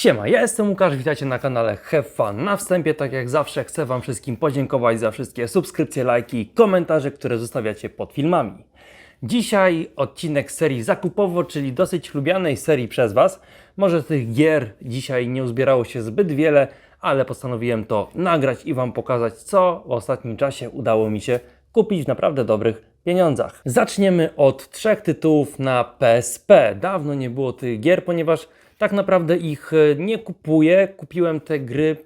Siema, ja jestem Łukasz, witajcie na kanale Have Fun. Na wstępie, tak jak zawsze, chcę Wam wszystkim podziękować za wszystkie subskrypcje, lajki i komentarze, które zostawiacie pod filmami. Dzisiaj odcinek serii zakupowo, czyli dosyć lubianej serii przez Was. Może tych gier dzisiaj nie uzbierało się zbyt wiele, ale postanowiłem to nagrać i Wam pokazać, co w ostatnim czasie udało mi się kupić w naprawdę dobrych pieniądzach. Zaczniemy od trzech tytułów na PSP. Dawno nie było tych gier, ponieważ tak naprawdę ich e, nie kupuję. Kupiłem te gry,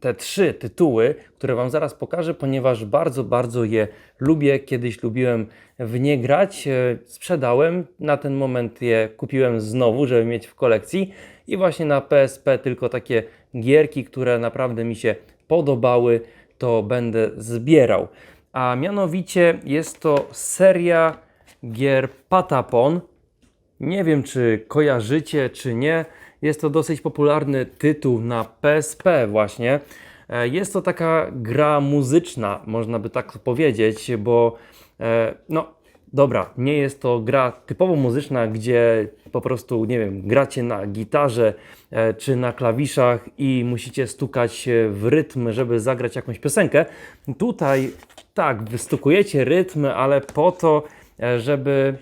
te trzy tytuły, które Wam zaraz pokażę, ponieważ bardzo, bardzo je lubię. Kiedyś lubiłem w nie grać, e, sprzedałem. Na ten moment je kupiłem znowu, żeby mieć w kolekcji. I właśnie na PSP tylko takie gierki, które naprawdę mi się podobały, to będę zbierał. A mianowicie jest to seria gier Patapon. Nie wiem, czy kojarzycie, czy nie. Jest to dosyć popularny tytuł na PSP właśnie. E, Jest to taka gra muzyczna, można by tak powiedzieć, bo e, no dobra, nie jest to gra typowo muzyczna, gdzie po prostu, nie wiem, gracie na gitarze e, czy na klawiszach i musicie stukać w rytm, żeby zagrać jakąś piosenkę. Tutaj tak, wystukujecie rytm, ale po to, żeby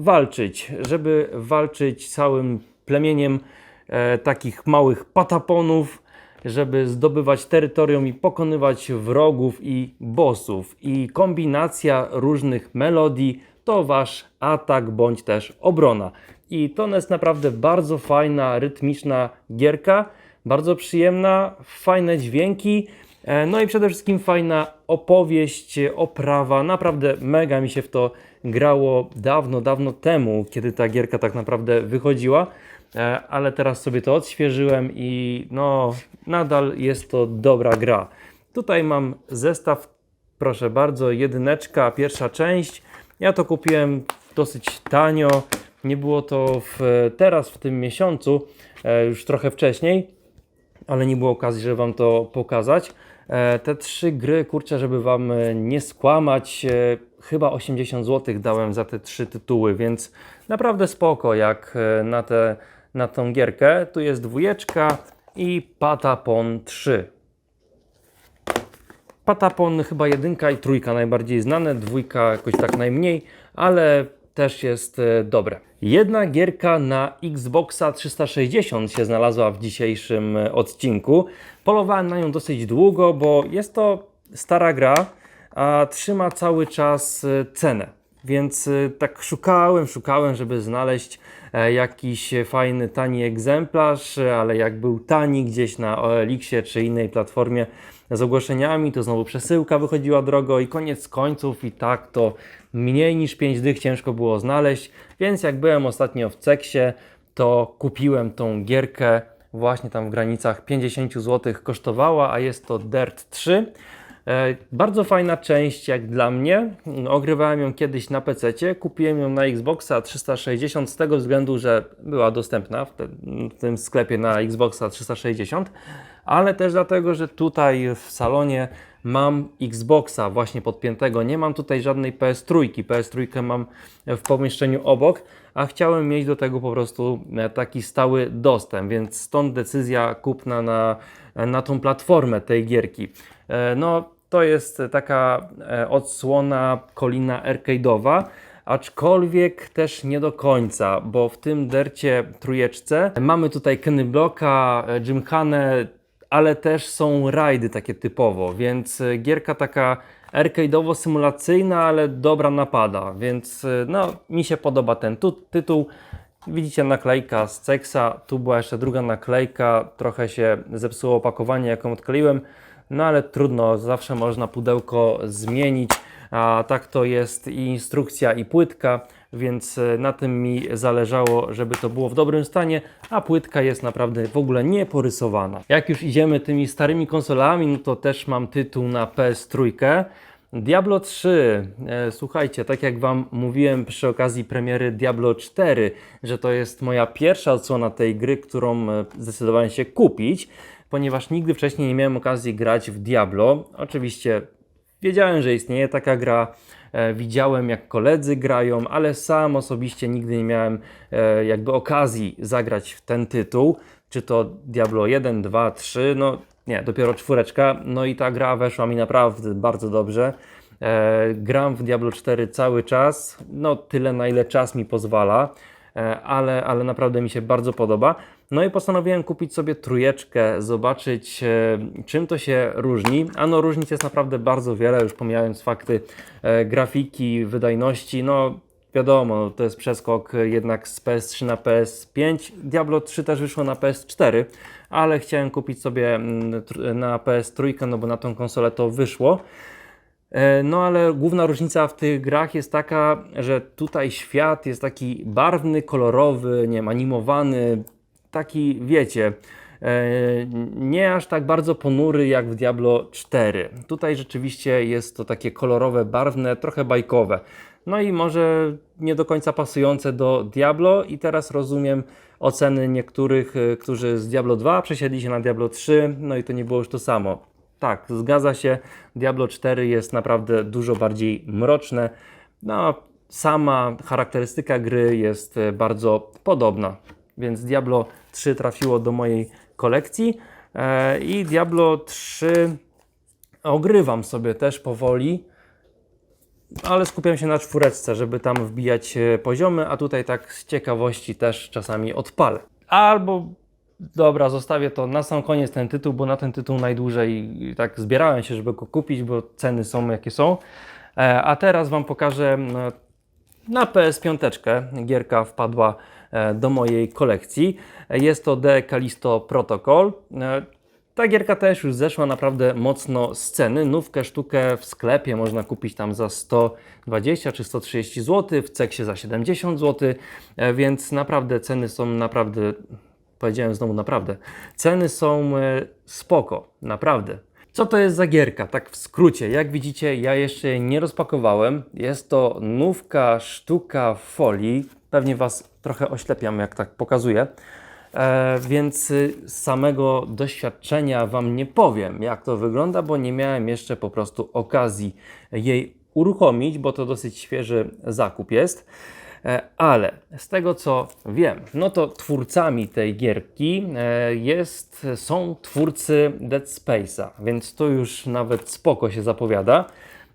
walczyć, żeby walczyć całym plemieniem e, takich małych pataponów, żeby zdobywać terytorium i pokonywać wrogów i bossów. I kombinacja różnych melodii to wasz atak bądź też obrona. I to jest naprawdę bardzo fajna, rytmiczna gierka, bardzo przyjemna, fajne dźwięki. E, No i przede wszystkim fajna opowieść, oprawa. Naprawdę mega mi się w to grało dawno, dawno temu, kiedy ta gierka tak naprawdę wychodziła. E, Ale teraz sobie to odświeżyłem i no, nadal jest to dobra gra. Tutaj mam zestaw, proszę bardzo, jedyneczka, pierwsza część. Ja to kupiłem dosyć tanio. Nie było to w, teraz, w tym miesiącu, e, już trochę wcześniej ale nie było okazji, żeby Wam to pokazać. E, Te trzy gry, kurczę, żeby Wam e, nie skłamać, e, chyba 80 zł dałem za te trzy tytuły, więc naprawdę spoko jak na, te, na tą gierkę. Tu jest dwójeczka i Patapon 3. Patapon chyba jedynka i trójka najbardziej znane, dwójka jakoś tak najmniej, ale też jest e, dobre. Jedna gierka na Xboxa 360 się znalazła w dzisiejszym e, odcinku. Polowałem na nią dosyć długo, bo jest to stara gra, a trzyma cały czas e, cenę. Więc tak szukałem, szukałem, żeby znaleźć jakiś fajny, tani egzemplarz, ale jak był tani gdzieś na OLX-ie czy innej platformie z ogłoszeniami, to znowu przesyłka wychodziła drogo i koniec końców i tak to mniej niż 5 dych ciężko było znaleźć, więc jak byłem ostatnio w Ceksie, to kupiłem tą gierkę właśnie tam w granicach 50 zł kosztowała, a jest to Dirt 3. E, Bardzo fajna część jak dla mnie. Ogrywałem ją kiedyś na PC, kupiłem ją na Xboxa 360 z tego względu, że była dostępna w, te, w tym sklepie na Xboxa 360, ale też dlatego, że tutaj w salonie mam Xboxa właśnie podpiętego. Nie mam tutaj żadnej PS3. PS3 mam w pomieszczeniu obok, a chciałem mieć do tego po prostu e, taki stały dostęp, więc stąd decyzja kupna na, na tą platformę tej gierki. E, No, to jest taka e, odsłona kolina arcade'owa, aczkolwiek też nie do końca, bo w tym dercie trójeczce mamy tutaj Kenny Blocka, e, Gymkhane, ale też są rajdy takie typowo, więc gierka taka arcade'owo-symulacyjna, ale dobra napada, więc no, mi się podoba ten tu, tytuł. Widzicie naklejka z Cexa, tu była jeszcze druga naklejka, trochę się zepsuło opakowanie, jaką odkleiłem, no ale trudno, zawsze można pudełko zmienić, a tak to jest i instrukcja i płytka, więc e, na tym mi zależało, żeby to było w dobrym stanie, a płytka jest naprawdę w ogóle nieporysowana. Jak już idziemy tymi starymi konsolami, no to też mam tytuł na PS3. Diablo 3, e, słuchajcie, tak jak Wam mówiłem przy okazji premiery Diablo 4, że to jest moja pierwsza odsłona tej gry, którą e, zdecydowałem się kupić, ponieważ nigdy wcześniej nie miałem okazji grać w Diablo. Oczywiście wiedziałem, że istnieje taka gra, e, widziałem jak koledzy grają, ale sam osobiście nigdy nie miałem e, jakby okazji zagrać w ten tytuł. czy to Diablo 1, 2, 3, no nie, dopiero czwóreczka, no i ta gra weszła mi naprawdę bardzo dobrze. E, gram w Diablo 4 cały czas, no tyle na ile czas mi pozwala, ale, ale naprawdę mi się bardzo podoba. No i postanowiłem kupić sobie trójeczkę, zobaczyć e, czym to się różni. Ano różnic jest naprawdę bardzo wiele, już pomijając fakty e, grafiki, wydajności, no wiadomo, to jest przeskok jednak z PS3 na PS5. Diablo 3 też wyszło na PS4, ale chciałem kupić sobie mm, na PS3, no bo na tą konsolę to wyszło. E, No ale główna różnica w tych grach jest taka, że tutaj świat jest taki barwny, kolorowy, nie wiem, animowany, taki wiecie, e, nie aż tak bardzo ponury jak w Diablo 4. Tutaj rzeczywiście jest to takie kolorowe, barwne, trochę bajkowe. No i może nie do końca pasujące do Diablo i teraz rozumiem oceny niektórych, e, którzy z Diablo 2 przesiedli się na Diablo 3, no i to nie było już to samo. Tak, zgadza się. Diablo 4 jest naprawdę dużo bardziej mroczne. No, sama charakterystyka gry jest e, bardzo podobna. Więc Diablo 3 trafiło do mojej kolekcji e, i Diablo 3 ogrywam sobie też powoli, ale skupiam się na czwóreczce, żeby tam wbijać e, poziomy, a tutaj tak z ciekawości też czasami odpalę. Albo Dobra, zostawię to na sam koniec ten tytuł, bo na ten tytuł najdłużej tak zbierałem się, żeby go kupić, bo ceny są jakie są. E, A teraz Wam pokażę no, na PS5 gierka wpadła e, do mojej kolekcji. E, Jest to The Callisto Protocol. Ta gierka też już zeszła naprawdę mocno z ceny. Nówkę sztukę w sklepie można kupić tam za 120 czy 130 zł, w Ceksie za 70 zł, więc naprawdę ceny są naprawdę powiedziałem znowu naprawdę. Ceny są e, spoko, naprawdę. Co to jest za gierka? Tak w skrócie, jak widzicie, ja jeszcze nie rozpakowałem. Jest to nówka sztuka folii. Pewnie Was trochę oślepiam, jak tak pokazuję. E, więc y, z samego doświadczenia Wam nie powiem, jak to wygląda, bo nie miałem jeszcze po prostu okazji jej uruchomić, bo to dosyć świeży zakup jest. E, Ale z tego co wiem, no to twórcami tej gierki e, jest, są twórcy Dead Space'a, więc to już nawet spoko się zapowiada.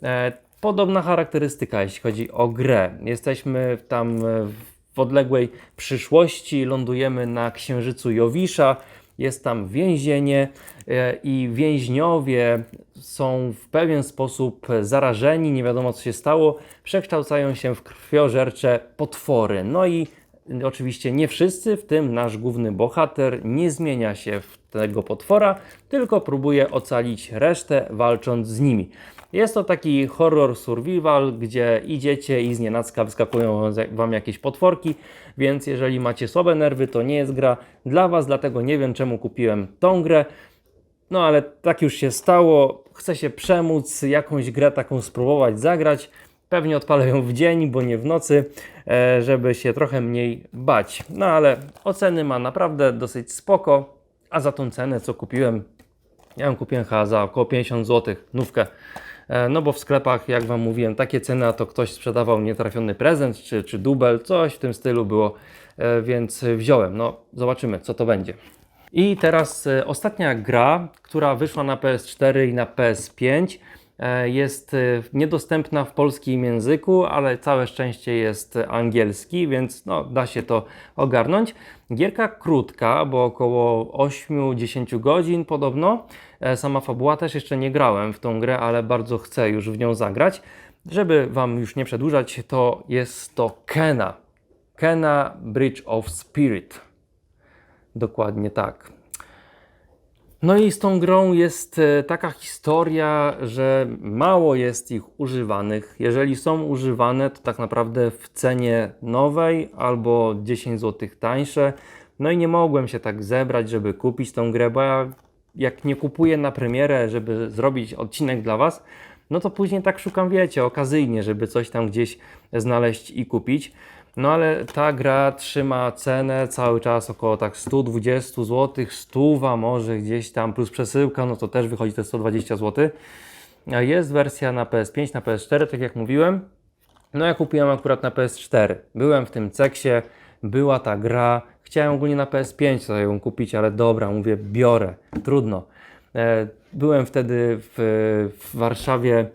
E, Podobna charakterystyka, jeśli chodzi o grę. Jesteśmy tam w odległej przyszłości, lądujemy na księżycu Jowisza, jest tam więzienie e, i więźniowie są w pewien sposób zarażeni, nie wiadomo co się stało, przekształcają się w krwiożercze potwory. No i oczywiście nie wszyscy, w tym nasz główny bohater, nie zmienia się w tego potwora, tylko próbuje ocalić resztę, walcząc z nimi. Jest to taki horror survival, gdzie idziecie i z nienacka wyskakują Wam jakieś potworki, więc jeżeli macie słabe nerwy, to nie jest gra dla Was, dlatego nie wiem czemu kupiłem tą grę. No ale tak już się stało, chcę się przemóc, jakąś grę taką spróbować zagrać. Pewnie odpalę ją w dzień, bo nie w nocy, e, żeby się trochę mniej bać. No ale oceny ma naprawdę dosyć spoko, a za tą cenę co kupiłem, ja ją kupiłem chyba za około 50 zł, nówkę. E, No bo w sklepach, jak Wam mówiłem, takie ceny, a to ktoś sprzedawał nietrafiony prezent, czy, czy dubel, coś w tym stylu było, e, więc wziąłem. No zobaczymy, co to będzie. I teraz e, ostatnia gra, która wyszła na PS4 i na PS5. E, Jest e, niedostępna w polskim języku, ale całe szczęście jest angielski, więc no, da się to ogarnąć. Gierka krótka, bo około 8-10 godzin podobno. E, Sama fabuła też jeszcze nie grałem w tą grę, ale bardzo chcę już w nią zagrać. Żeby Wam już nie przedłużać, to jest to Kena. Kena Bridge of Spirit. Dokładnie tak. No i z tą grą jest e, taka historia, że mało jest ich używanych. Jeżeli są używane, to tak naprawdę w cenie nowej albo 10 zł tańsze. No i nie mogłem się tak zebrać, żeby kupić tą grę, bo ja jak nie kupuję na premierę, żeby zrobić odcinek dla Was, no to później tak szukam, wiecie, okazyjnie, żeby coś tam gdzieś znaleźć i kupić. No ale ta gra trzyma cenę cały czas około tak 120 zł, 100 może gdzieś tam plus przesyłka, no to też wychodzi te 120 zł. Jest wersja na PS5, na PS4, tak jak mówiłem. No ja kupiłem akurat na PS4. Byłem w tym ceksie, była ta gra. Chciałem ogólnie na PS5 sobie ją kupić, ale dobra, mówię, biorę, trudno. E, Byłem wtedy w, w Warszawie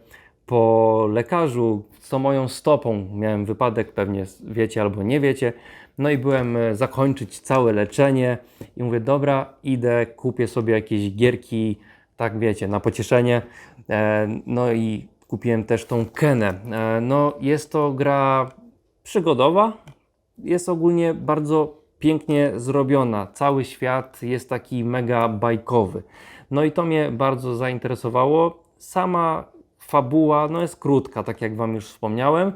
po lekarzu tą moją stopą. Miałem wypadek, pewnie wiecie albo nie wiecie. No i byłem e, zakończyć całe leczenie i mówię, dobra, idę, kupię sobie jakieś gierki, tak wiecie, na pocieszenie. E, No i kupiłem też tą Kenę. E, No jest to gra przygodowa, jest ogólnie bardzo pięknie zrobiona. Cały świat jest taki mega bajkowy. No i to mnie bardzo zainteresowało. Sama fabuła no jest krótka, tak jak Wam już wspomniałem,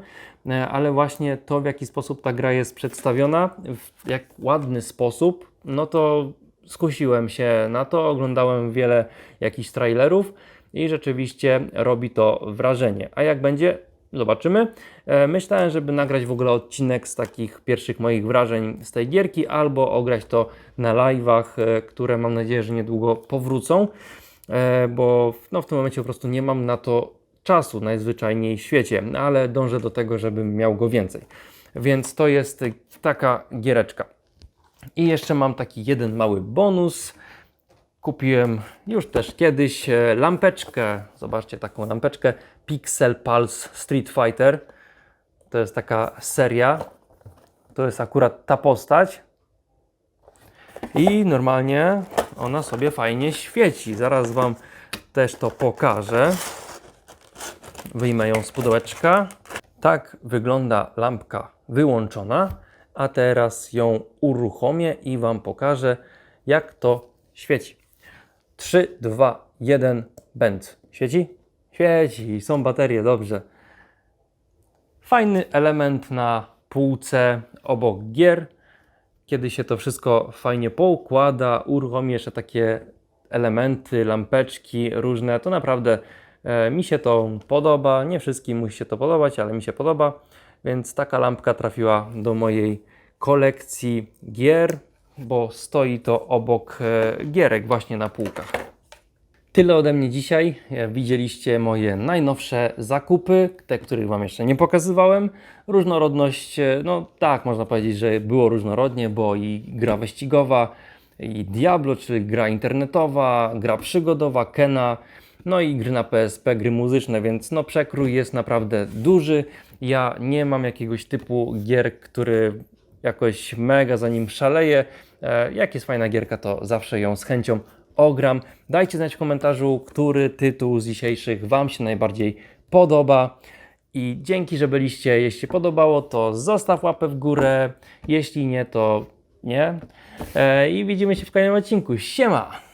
e, ale właśnie to, w jaki sposób ta gra jest przedstawiona, w jak ładny sposób, no to skusiłem się na to, oglądałem wiele jakichś trailerów i rzeczywiście robi to wrażenie. A jak będzie, zobaczymy. E, Myślałem, żeby nagrać w ogóle odcinek z takich pierwszych moich wrażeń z tej gierki, albo ograć to na live'ach, e, które mam nadzieję, że niedługo powrócą, bo no, w tym momencie po prostu nie mam na to czasu najzwyczajniej w świecie, ale dążę do tego, żebym miał go więcej. Więc to jest taka giereczka. I jeszcze mam taki jeden mały bonus. Kupiłem już też kiedyś e, lampeczkę. Zobaczcie taką lampeczkę Pixel Pulse Street Fighter. To jest taka seria. To jest akurat ta postać. I normalnie ona sobie fajnie świeci. Zaraz Wam też to pokażę. Wyjmę ją z pudełeczka. Tak wygląda lampka wyłączona. A teraz ją uruchomię i Wam pokażę, jak to świeci. 3, 2, 1, bęc. Świeci? Świeci, są baterie, dobrze. Fajny element na półce obok gier. Kiedy się to wszystko fajnie poukłada, uruchomi jeszcze takie elementy, lampeczki różne, to naprawdę mi się to podoba. Nie wszystkim musi się to podobać, ale mi się podoba. Więc taka lampka trafiła do mojej kolekcji gier, bo stoi to obok e, gierek właśnie na półkach. Tyle ode mnie dzisiaj. E, Widzieliście moje najnowsze zakupy, te, których Wam jeszcze nie pokazywałem. Różnorodność, e, no tak, można powiedzieć, że było różnorodnie, bo i gra wyścigowa, i Diablo, czyli gra internetowa, gra przygodowa, Kena, no i gry na PSP, gry muzyczne, więc no przekrój jest naprawdę duży. Ja nie mam jakiegoś typu gier, który jakoś mega za nim szaleję. E, jak jest fajna gierka, to zawsze ją z chęcią ogram. Dajcie znać w komentarzu, który tytuł z dzisiejszych Wam się najbardziej podoba. I dzięki, że byliście. Jeśli podobało, to zostaw łapę w górę. Jeśli nie, to nie. E, I widzimy się w kolejnym odcinku. Siema!